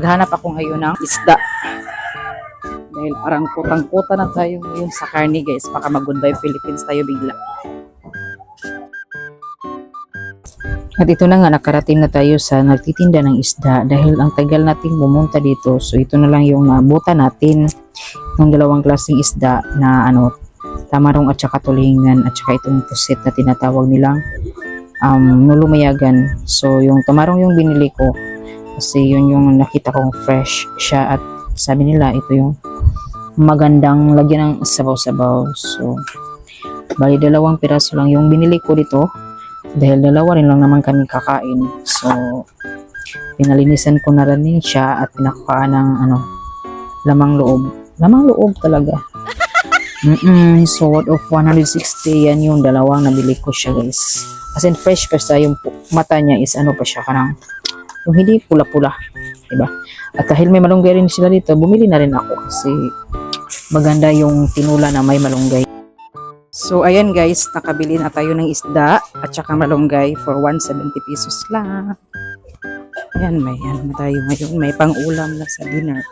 Naghanap ako ngayon ng isda. Dahil parang kutang-kuta na tayo ngayon sa karne guys. Baka mag-goodbye Philippines tayo bigla. At ito na nga, nakarating na tayo sa nagtitinda ng isda dahil ang tagal nating bumunta dito. So ito na lang yung nabuta natin ng dalawang klaseng isda na ano, tamarong at saka tulingan at saka itong pusit na tinatawag nilang um, nulumayagan. So yung tamarong yung binili ko kasi yun yung nakita kong fresh siya at sabi nila ito yung magandang lagyan ng sabaw-sabaw. So bali dalawang piraso lang yung binili ko dito dahil dalawa rin lang naman kami kakain. So, pinalinisan ko na rin siya at pinakuhaan ng ano, lamang loob. Lamang loob talaga. Mm-mm, so worth of 160 yan yung dalawang nabili ko siya guys. As in fresh pa siya yung mata niya is ano pa siya kanang yung hindi pula-pula. Diba? At dahil may malunggay rin sila dito, bumili na rin ako kasi maganda yung tinula na may malunggay. So, ayan guys, nakabili na tayo ng isda at saka malunggay for 170 pesos lang. Ayan, may ano na tayo ngayon. May pang-ulam na sa dinner.